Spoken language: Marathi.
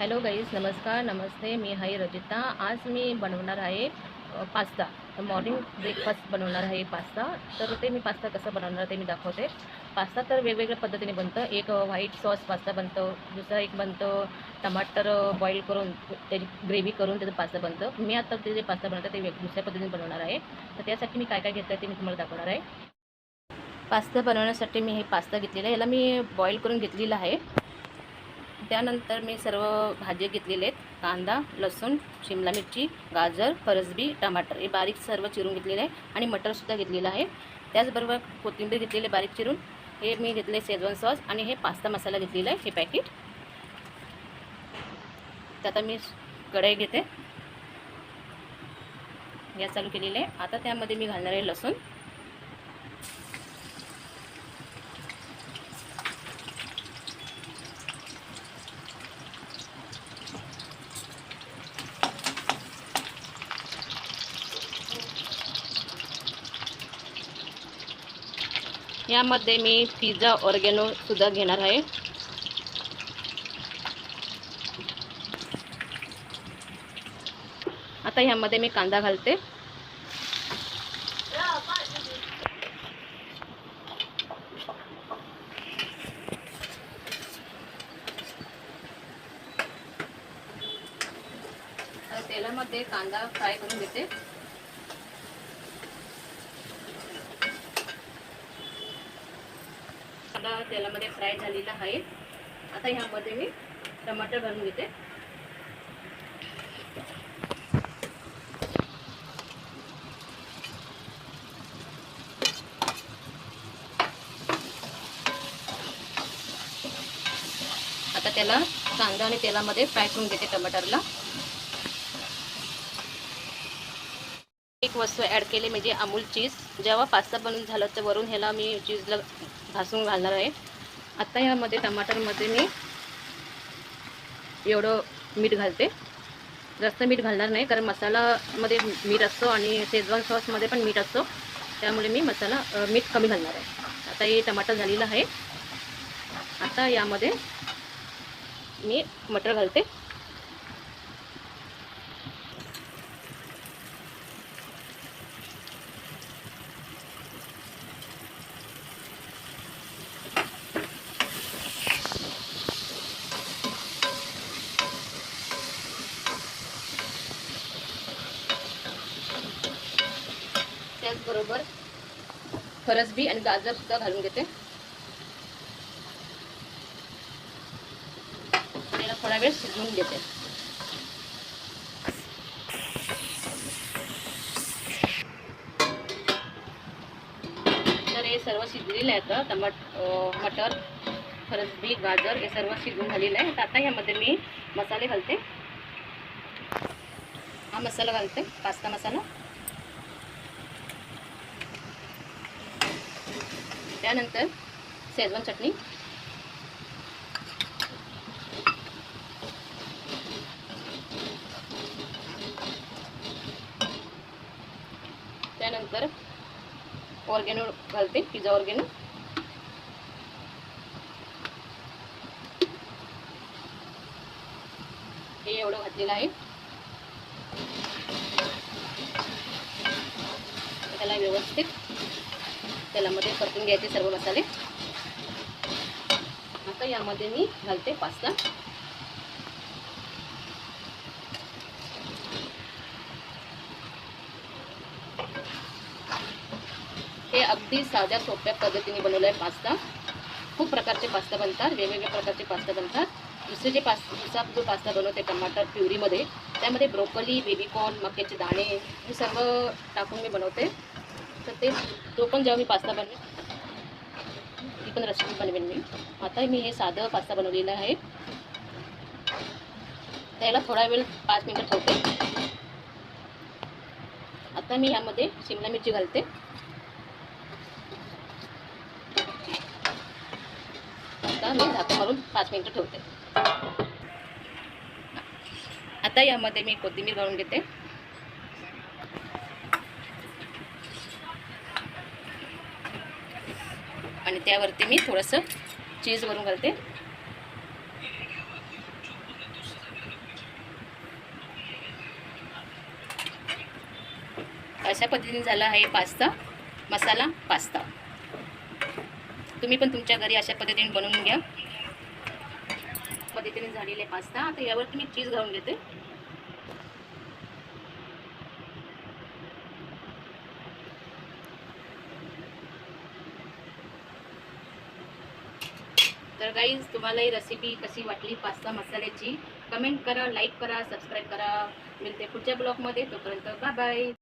हॅलो गाईज नमस्कार नमस्ते मी आहे रजिता. आज मी बनवणार आहे पास्ता. तर मॉर्निंग ब्रेकफास्ट बनवणार आहे पास्ता. तर ते मी पास्ता कसं बनवणार ते मी दाखवते. पास्ता तर वेगवेगळ्या पद्धतीने बनतं. एक व्हाईट सॉस पास्ता बनतं दुसरा एक बनतं टमाटर बॉईल करून त्याची ग्रेव्ही करून त्याचं पास्ता बनतं. मी आता ते जे पास्ता बनवतं ते दुसऱ्या पद्धतीने बनवणार आहे. तर त्यासाठी मी काय काय घेतलं ते मी तुम्हाला दाखवणार आहे. पास्ता बनवण्यासाठी मी हे पास्ता घेतलेला आहे. याला मी बॉईल करून घेतलेला आहे. त्यानंतर मी सर्व भाज्या घेतलेले आहेत. कांदा लसूण शिमला मिरची गाजर फरसबी टमाटर हे बारीक सर्व चिरून घेतलेले आहे आणि मटरसुद्धा घेतलेलं आहे. त्याचबरोबर कोथिंबीर घेतलेले बारीक चिरून. हे मी घेतले शेजवान सॉस आणि हे पास्ता मसाला घेतलेला आहे हे पॅकेट. तर आता मी कढई घेते. गॅस चालू केलेली आहे. आता त्यामध्ये मी घालणार आहे लसूण. यामध्ये मी पिझ्झा ऑर्गेनोसुद्धा घेणार आहे. आता ह्यामध्ये मी कांदा घालते. तेलामध्ये कांदा फ्राय करून घेते. कांदा तेलामध्ये फ्राय झालेला आहे. आता ह्यामध्ये मी टमाटर घालून घेते. आता त्याला कांदा आणि तेलामध्ये फ्राय करून घेते टमाटरला. एक वस्तू ॲड केली म्हणजे अमूल चीज जेव्हा पास्ता बनून झालं तर वरून ह्याला मी चीजला घासून घालणार आहे. आत्ता यामध्ये टमाटरमध्ये मी एवढं मीठ घालते. जास्त मीठ घालणार नाही कारण मसालामध्ये मीठ असतो आणि शेजवान सॉसमध्ये पण मीठ असतो. त्यामुळे मी मसाला मीठ कमी घालणार आहे. आता हे टमाटर झालेलं आहे. आता यामध्ये मी मटर घालते. त्याचबरोबर फरसबी आणि गाजर सुद्धा घालून घेते. त्याला थोडा वेळ शिजवून घेते. तर हे सर्व शिजलेलं आहे तर टमाट मटर फरसबी गाजर हे सर्व शिजून झालेलं आहे. तर आता ह्यामध्ये मी मसाले घालते. हा मसाला घालते पास्ता मसाला. त्यानंतर शेजवान चटणी. त्यानंतर ऑर्गेनो घालते पिझ्झा ऑर्गेनो. हे एवढं घातलेलं आहे. त्याला व्यवस्थित तेलामध्ये परतून घ्यायचे सर्व मसाले. आता यामध्ये मी घालते पास्ता. हे अगदी साध्या सोप्या पद्धतीने बनवलं आहे पास्ता. खूप प्रकारचे पास्ता बनतात वेगवेगळ्या प्रकारचे पास्ता बनतात. दुसरे जे पास दुसरा जो पास्ता बनवते टमाटर प्युरीमध्ये त्यामध्ये ब्रोकली बेबीकॉर्न मक्याचे दाणे हे सर्व टाकून मी बनवते. तर ते तो पण जेव्हा मी पास्ता बनवेन ती पण रेसिपी बनवेन मी. आता मी हे साधं पास्ता बनवलेलं आहे. त्याला थोडा वेळ पाच मिनटं ठेवते. आता मी यामध्ये शिमला मिरची घालते. आता मी झाकण मारून पाच मिनटं ठेवते. आता यामध्ये मी कोथिंबीर घालून घेते. त्यावरती मी थोडंसं चीज वरून घालते. अशा पद्धतीने झाला आहे पास्ता मसाला पास्ता. तुम्ही पण तुमच्या घरी अशा पद्धतीने बनवून घ्या. पद्धतीने झालेले पास्ता. आता यावर तुम्ही चीज घालून घेते. तर गाईज तुम्हाला ही रेसिपी कशी वाटली? पास्ता मसाल्याची? कमेंट करा लाईक करा सबस्क्राईब करा. मिळते पुढच्या ब्लॉगमध्ये तोपर्यंत बाय बाय